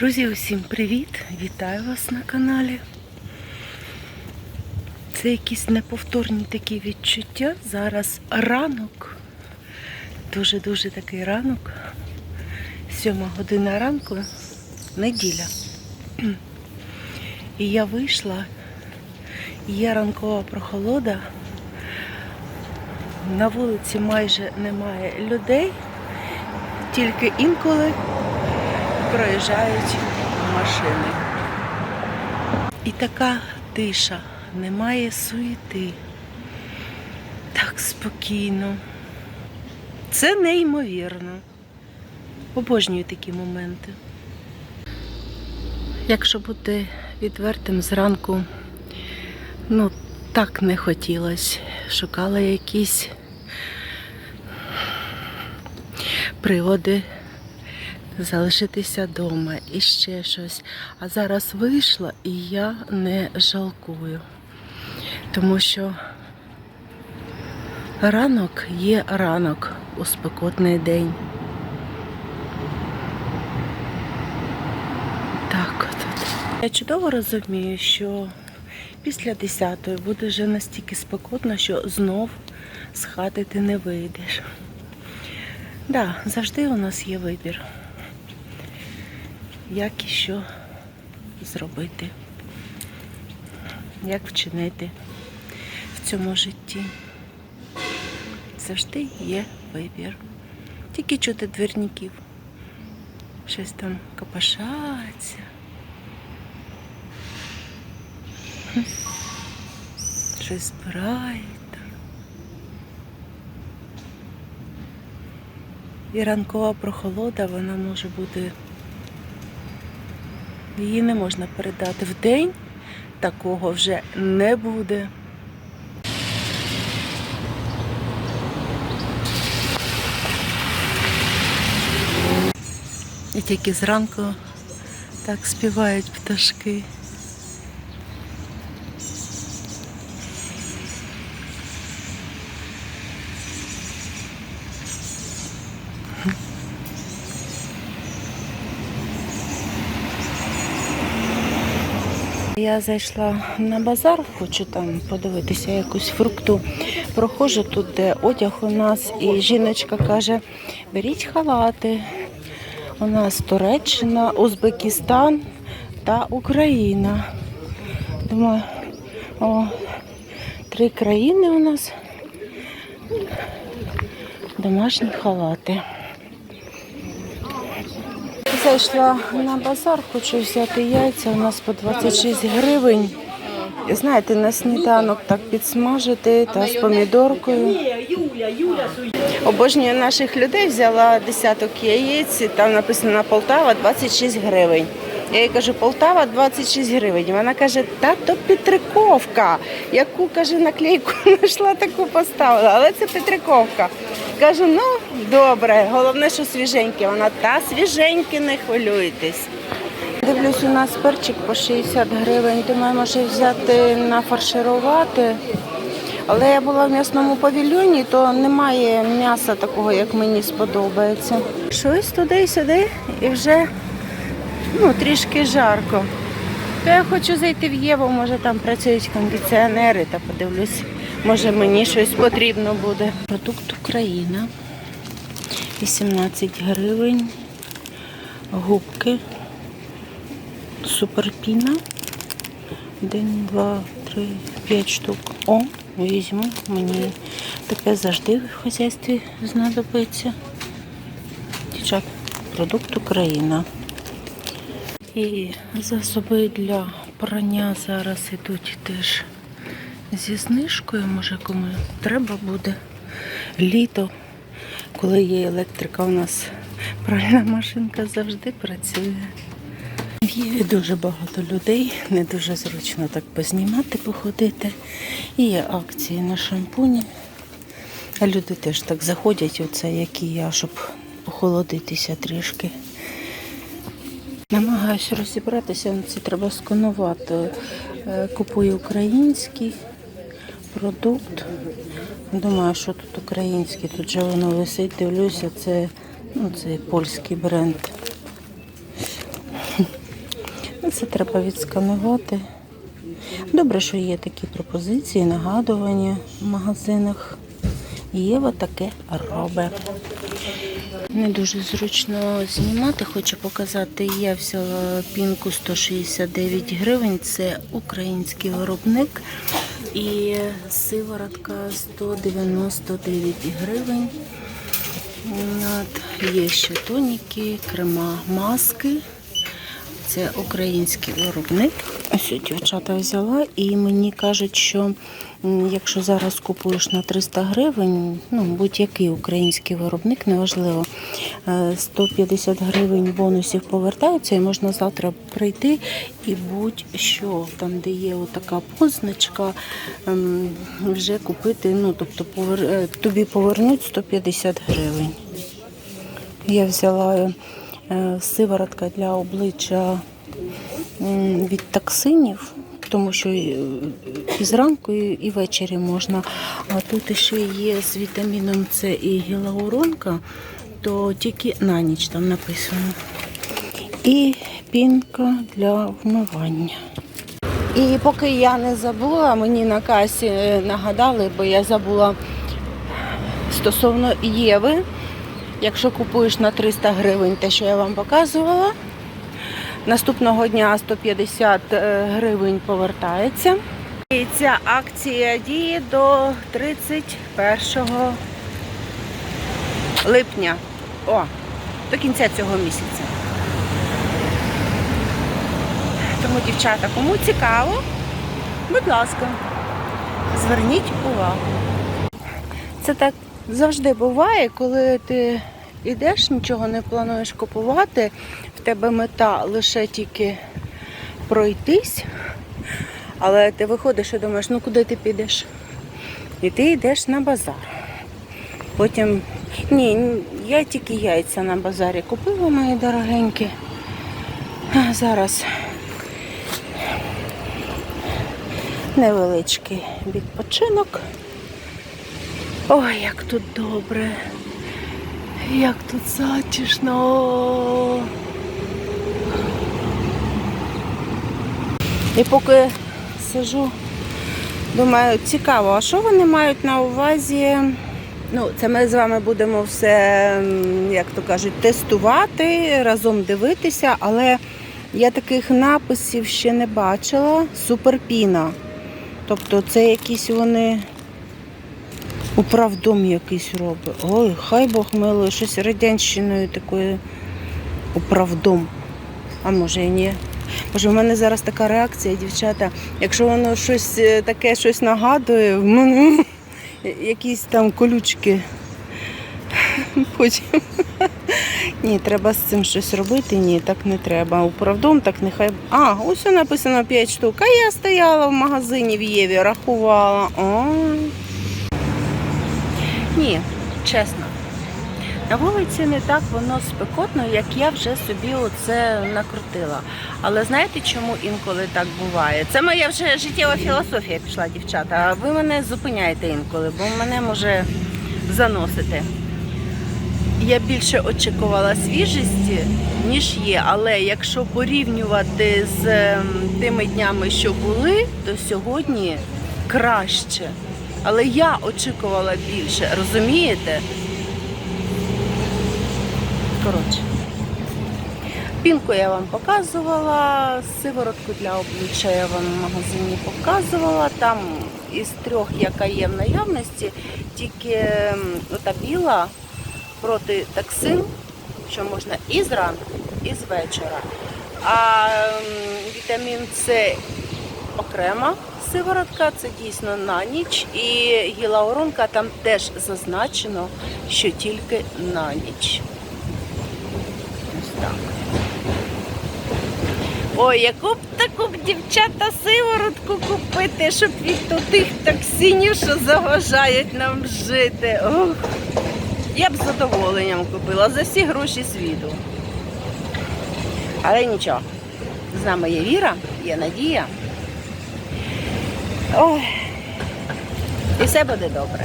Друзі, усім привіт! Вітаю вас на каналі. Це якісь неповторні такі відчуття. Зараз ранок, дуже-дуже такий ранок. Сьома година ранку, неділя. І я вийшла, є ранкова прохолода. На вулиці майже немає людей, тільки інколи проїжджають машини. І така тиша, немає суєти. Так спокійно. Це неймовірно. Обожнюю такі моменти. Якщо бути відвертим зранку, ну так не хотілося. Шукала якісь приводи залишитися вдома і ще щось. А зараз вийшла і я не жалкую. Тому що ранок є ранок у спекотний день. Я чудово розумію, що після 10-ї буде вже настільки спекотно, що знов з хати ти не вийдеш. Так, да, завжди у нас є вибір як і що зробити, як вчинити в цьому житті. Завжди є вибір. Тільки чути двірників. Щось там копошаться. Щось збирають. І ранкова прохолода, вона може бути Її не можна передати в день, такого вже не буде. І тільки зранку так співають пташки. Я зайшла на базар, хочу там подивитися якусь фрукту. Проходжу тут, де одяг у нас, і жіночка каже: беріть халати. У нас Туреччина, Узбекистан та Україна. Думаю, о, три країни у нас. Домашні халати. Зайшла на базар, хочу взяти яйця. У нас по 26 гривень. Знаєте, на сніданок так підсмажити та з помідоркою. Обожнюю наших людей, взяла десяток яєць, там написано Полтава 26 гривень. Я їй кажу, Полтава 26 гривень. Вона каже, та то Петриковка. Яку каже, наклейку знайшла, таку поставила, але це Петриковка. Кажу, ну добре, головне, що свіженьке. Вона та свіженьке, не хвилюйтесь. Дивлюсь, у нас перчик по 60 гривень. Думаю, може взяти нафарширувати. Але я була в м'ясному павільйоні, то немає м'яса такого, як мені сподобається. Щось туди і сюди і вже ну, трішки жарко. То я хочу зайти в Єву, може там працюють кондиціонери та подивлюсь, може мені щось потрібно буде. Продукт Україна. 18 гривень. Губки. Суперпіна. Один, два, три, п'ять штук. О, візьму. Мені таке завжди в хазяйстві знадобиться. Дівчат, продукт Україна. І засоби для прання зараз ідуть теж зі знижкою. Може кому треба буде. Літо, коли є електрика, у нас пральна машинка завжди працює. Є дуже багато людей, не дуже зручно так познімати, походити. І є акції на шампуні. А люди теж так заходять, оце, як і я, щоб охолодитися трішки. Намагаюся розібратися, ну, це треба сканувати. Е, Купую український продукт. Думаю, що тут український, тут же воно висить, дивлюся, це, ну, це польський бренд. Це треба відсканувати. Добре, що є такі пропозиції, нагадування в магазинах. Єва таке робить. Не дуже зручно знімати, хочу показати. Я взяла пінку 169 гривень, це український виробник. І сиворотка 199 гривень. От, Є ще тоніки, крема, маски. Це український виробник. Ось дівчата взяла, і мені кажуть, що якщо зараз купуєш на 300 гривень, ну будь-який український виробник, неважливо, е, 150 гривень бонусів повертаються, і можна завтра прийти і будь-що там, де є отака позначка, ем, вже купити. Ну тобто повер... е, тобі повернуть 150 гривень. Я взяла е, сиворотка для обличчя від токсинів, тому що і, і зранку, і, ввечері можна. А тут ще є з вітаміном С і гіалуронка, то тільки на ніч там написано. І пінка для вмивання. І поки я не забула, мені на касі е, нагадали, бо я забула стосовно Єви. Якщо купуєш на 300 гривень те, що я вам показувала, наступного дня 150 е, гривень повертається. І ця акція діє до 31 липня. О, до кінця цього місяця. Тому, дівчата, кому цікаво, будь ласка, зверніть увагу. Це так завжди буває, коли ти йдеш, нічого не плануєш купувати, в тебе мета лише тільки пройтись, але ти виходиш і думаєш, ну куди ти підеш? І ти йдеш на базар. Потім, ні, я тільки яйця на базарі купила, мої дорогенькі. А Зараз невеличкий відпочинок. Ой, як тут добре. Як тут затишно. І поки сижу, думаю, цікаво, а що вони мають на увазі? Ну, це ми з вами будемо все, як то кажуть, тестувати, разом дивитися, але я таких написів ще не бачила. Суперпіна. Тобто це якісь вони управдом якийсь робить. Ой, хай Бог милує, щось радянщиною такою управдом. А може і ні. Може, в мене зараз така реакція, дівчата. Якщо воно щось е, таке щось нагадує, в мене якісь там колючки. Потім. Ні, треба з цим щось робити. Ні, так не треба. Управдом так нехай. А, ось написано 5 штук. А я стояла в магазині в Єві, рахувала. Ой. Ні, чесно. На вулиці не так воно спекотно, як я вже собі оце накрутила. Але знаєте, чому інколи так буває? Це моя вже життєва філософія пішла, дівчата. А ви мене зупиняєте інколи, бо мене може заносити. Я більше очікувала свіжості, ніж є. Але якщо порівнювати з ем, тими днями, що були, то сьогодні краще. Але я очікувала більше, розумієте? Коротше. Пінку я вам показувала, сиворотку для обличчя я вам в магазині показувала. Там із трьох, яка є в наявності, тільки ота біла проти токсин, що можна і зранку, і з вечора. А вітамін С окрема сиворотка, це дійсно на ніч. І гілауронка там теж зазначено, що тільки на ніч. Ось так. Ой, яку б таку б дівчата сиворотку купити, щоб від тих токсинів, що заважають нам жити. Ох. Я б з задоволенням купила за всі гроші світу. Але нічого. З нами є віра, є надія. Ой. І все буде добре.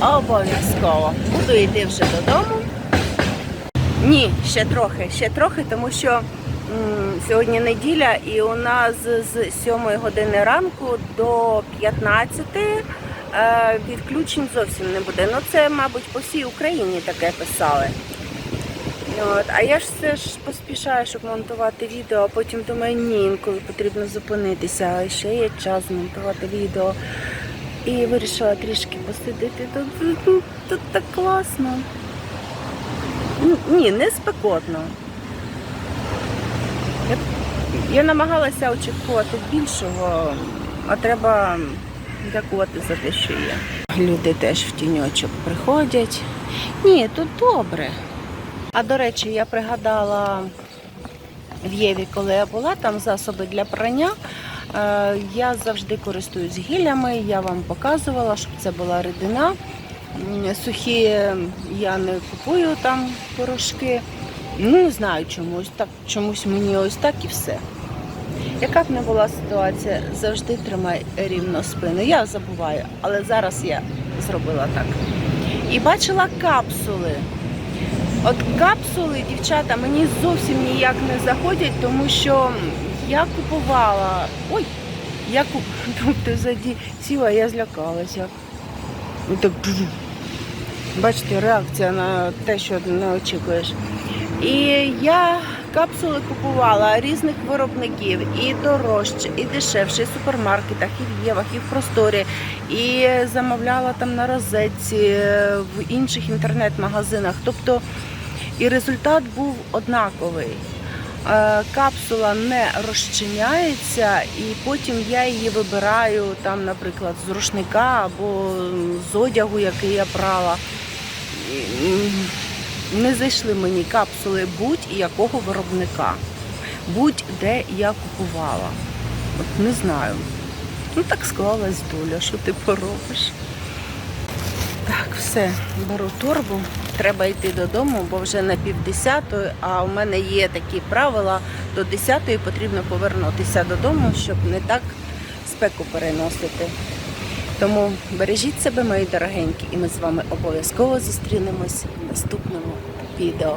Обов'язково. Буду йти вже додому. Ні, ще трохи, ще трохи, тому що М, Сьогодні неділя, і у нас з 7 години ранку до 15 е, відключень зовсім не буде. Ну це, мабуть, по всій Україні таке писали. От. А я ж все ж поспішаю, щоб монтувати відео, а потім думаю, ні, інколи потрібно зупинитися, а ще є час монтувати відео. І вирішила трішки посидити. Тут, тут, тут так класно. Ні, не спекотно. Я, я намагалася очікувати більшого, а треба дякувати за те, що є. Люди теж в тіньочок приходять. Ні, тут добре. А до речі, я пригадала в Єві, коли я була, там засоби для прання. Е, Я завжди користуюсь гіллями, я вам показувала, щоб це була рідина. Сухі я не купую там порошки. Ну, не знаю чомусь. Так, чомусь мені ось так і все. Яка б не була ситуація, завжди тримай рівно спину. Я забуваю, але зараз я зробила так. І бачила капсули. От капсули, дівчата, мені зовсім ніяк не заходять, тому що я купувала. Ой, я куп... Тобто заді сіла, я злякалася. Ну, так. Бачите, реакція на те, що не очікуєш. І я капсули купувала різних виробників, і дорожче, і дешевше, і в супермаркетах, і в Євах, і в просторі, і замовляла там на розетці, в інших інтернет-магазинах. Тобто і результат був однаковий. Е, Капсула не розчиняється, і потім я її вибираю там, наприклад, з рушника або з одягу, який я брала. Не зайшли мені капсули будь-якого виробника, будь-де я купувала. От не знаю. Ну так склалась доля, що ти поробиш. Так, все, беру торбу. Треба йти додому, бо вже на півдесятої, а у мене є такі правила, до десятої потрібно повернутися додому, щоб не так спеку переносити. Тому бережіть себе, мої дорогенькі, і ми з вами обов'язково зустрінемось в наступному відео.